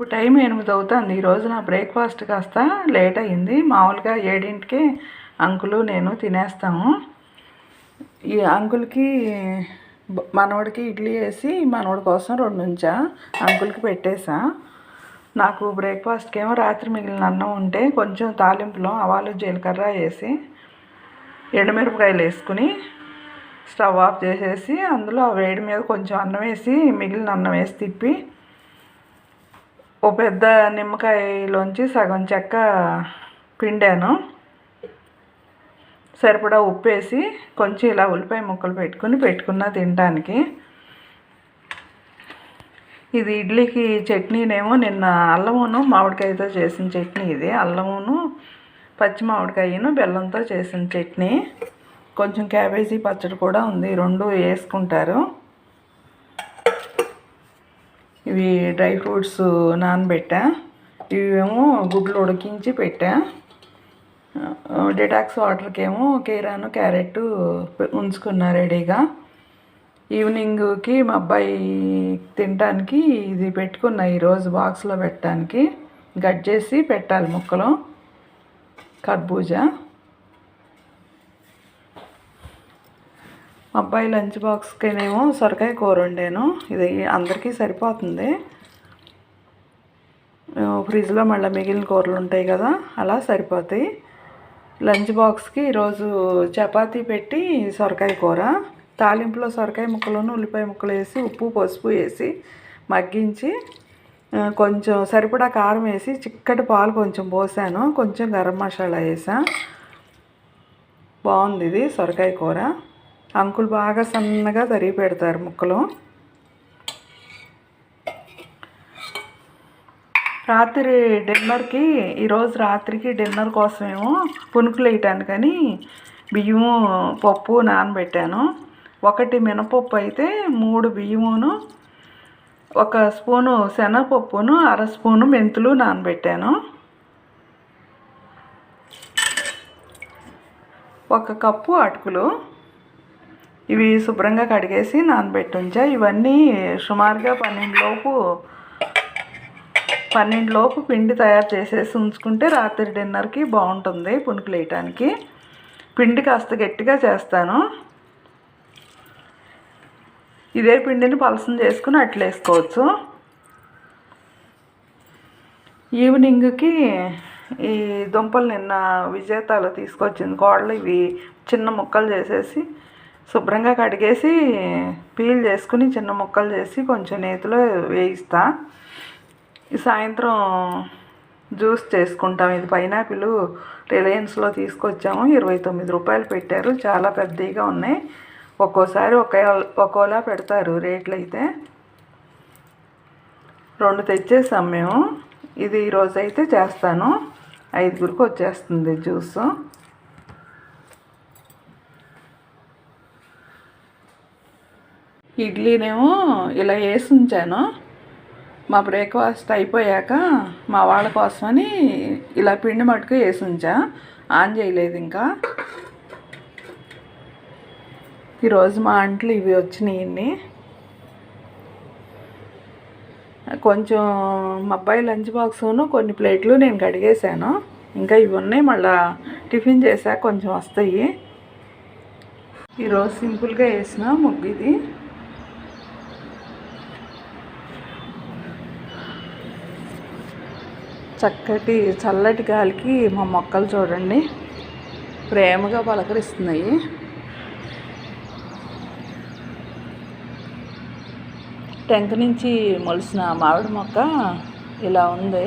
ఇప్పుడు టైం ఎనిమిది అవుతుంది. ఈరోజు నా బ్రేక్ఫాస్ట్ కాస్త లేట్ అయింది మామూలుగా ఏడింటికి అంకులు నేను తినేస్తాము. ఈ అంకుల్కి మనవడికి ఇడ్లీ వేసి మనవడి కోసం రెండు ఉంచా అంకుల్కి పెట్టేసా. నాకు బ్రేక్ఫాస్ట్కి ఏమో రాత్రి మిగిలిన అన్నం ఉంటే కొంచెం తాలింపులో ఆవాలు జీలకర్ర వేసి ఎండుమిరపకాయలు వేసుకుని స్టవ్ ఆఫ్ చేసేసి అందులో ఆ వేడి మీద కొంచెం అన్నం వేసి మిగిలిన అన్నం వేసి తిప్పి ఓ పెద్ద నిమ్మకాయలోంచి సగం చెక్క పిండాను. సరిపడా ఉప్పు వేసి కొంచెం ఇలా ఉల్లిపాయ ముక్కలు పెట్టుకుని పెట్టుకున్న తినడానికి ఇది ఇడ్లీకి చట్నీనేమో నిన్న అల్లమును మామిడికాయతో చేసిన చట్నీ ఇది. అల్లమును పచ్చి మామిడికాయను బెల్లంతో చేసిన చట్నీ. కొంచెం క్యాబేజీ పచ్చడి కూడా ఉంది. రెండు వేసుకుంటారు. ఇవి డ్రై ఫ్రూట్స్ నానబెట్టా. ఇవేమో గుడ్లు ఉడికించి పెట్టా. డిటాక్స్ వాటర్కి ఏమో కీరాను క్యారెట్ ఉంచుకున్నా రెడీగా. ఈవినింగ్కి మా అబ్బాయి తినడానికి ఇది పెట్టుకున్నా ఈరోజు బాక్స్లో పెట్టడానికి కట్ చేసి పెట్టాలి ముక్కలు. కర్బూజా. మా అబ్బాయి లంచ్ బాక్స్కినేమో సొరకాయ కూర వండాను. ఇది అందరికీ సరిపోతుంది. ఫ్రిడ్జ్లో మళ్ళీ మిగిలిన కూరలు ఉంటాయి కదా అలా సరిపోతాయి. లంచ్ బాక్స్కి ఈరోజు చపాతీ పెట్టి సొరకాయ కూర తాలింపులో సొరకాయ ముక్కలను ఉల్లిపాయ ముక్కలు వేసి ఉప్పు పసుపు వేసి మగ్గించి కొంచెం సరిపడా కారం వేసి చిక్కటి పాలు కొంచెం పోసాను. కొంచెం గరం మసాలా వేసా. బాగుంది ఇది సొరకాయ కూర. అంకుల్ బాగా సన్నగా తరిగి పెడతారు ముక్కలు. రాత్రి డిన్నర్కి ఈరోజు రాత్రికి డిన్నర్ కోసమేమో పునుకులు వేయటానికని బియ్యము పప్పు నానబెట్టాను. ఒకటి మినపప్పు అయితే మూడు బియ్యమును ఒక స్పూను శనగపప్పును అర స్పూను మెంతులు నానబెట్టాను. ఒక కప్పు అటుకులు. ఇవి శుభ్రంగా కడిగేసి నానబెట్టి ఉంచా ఇవన్నీ సుమారుగా పన్నెండులోపు పన్నెండులోపు పిండి తయారు చేసేసి ఉంచుకుంటే రాత్రి డిన్నర్కి బాగుంటుంది పునుకులు వేయటానికి పిండి కాస్త గట్టిగా చేస్తాను. ఇదే పిండిని పలసం చేసుకుని అట్లా వేసుకోవచ్చు. ఈవినింగ్కి ఈ దుంపలు నిన్న విజేతాలు తీసుకొచ్చింది గోడలు ఇవి చిన్న ముక్కలు చేసేసి శుభ్రంగా కడిగేసి పీల్ చేసుకుని చిన్న ముక్కలు చేసి కొంచెం నేతిలో వేయిస్తా. సాయంత్రం జ్యూస్ చేసుకుంటాం. ఇది పైనాపిల్ రిలయన్స్లో తీసుకొచ్చాము. ఇరవై తొమ్మిది రూపాయలు పెట్టారు. చాలా పెద్దగా ఉన్నాయి. ఒక్కోసారి ఒకే ఒక్కోలా పెడతారు రేట్లు అయితే. రెండు తెచ్చేసాం మేము. ఇది ఈరోజు అయితే చేస్తాను. ఐదుగురికి వచ్చేస్తుంది జ్యూస్. ఇడ్లీనేమో ఇలా వేసి ఉంచాను. మా బ్రేక్ఫాస్ట్ అయిపోయాక మా వాళ్ళ కోసమని ఇలా పిండి మటుకు వేసి ఉంచా. ఆన్ చేయలేదు ఇంకా. ఈరోజు మా అంట్లు ఇవి వచ్చినాయి కొంచెం మా అబ్బాయి లంచ్ బాక్స్ను కొన్ని ప్లేట్లు నేను కడిగేశాను. ఇంకా ఇవి ఉన్నాయి మళ్ళా టిఫిన్ చేశాక కొంచెం వస్తాయి. ఈరోజు సింపుల్గా వేసిన ముగ్గు ఇది. చక్కటి చల్లటి గాలికి మా మొక్కలు చూడండి. ప్రేమగా పలకరిస్తున్నాయి. టెంక నుంచి మొలిసిన మామిడి మొక్క ఇలా ఉంది.